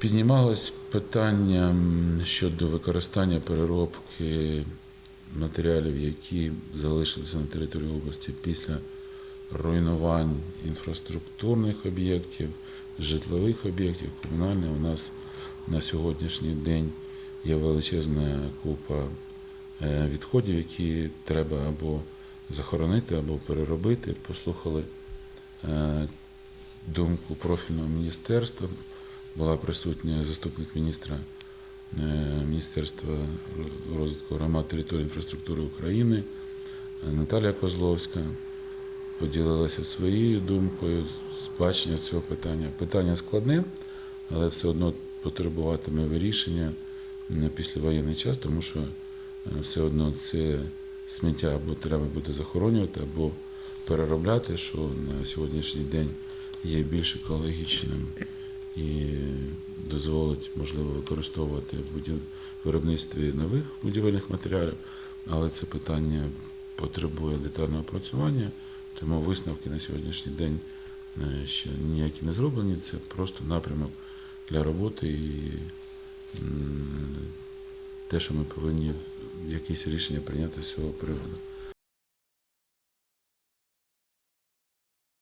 Піднімалось питання щодо використання переробки матеріалів, які залишилися на території області після руйнувань інфраструктурних об'єктів, житлових об'єктів, комунальних. У нас на сьогоднішній день є величезна купа е, відходів, які треба або захоронити, або переробити. Послухали е, думку профільного міністерства. Була присутня заступник міністра е, Міністерства розвитку громад території інфраструктури України Наталія Козловська. Поділилася своєю думкою бачення цього питання. Питання складне, але все одно потребуватиме вирішення на післявоєнний час, тому що е, все одно це сміття або треба буде захоронювати, або переробляти, що на сьогоднішній день є більш екологічним і дозволить, можливо, використовувати в виробництві нових будівельних матеріалів, але це питання потребує детального опрацювання, тому висновки на сьогоднішній день е, ще ніякі не зроблені. Це просто напрямок для роботи і те, що ми повинні якісь рішення прийняти з цього приводу.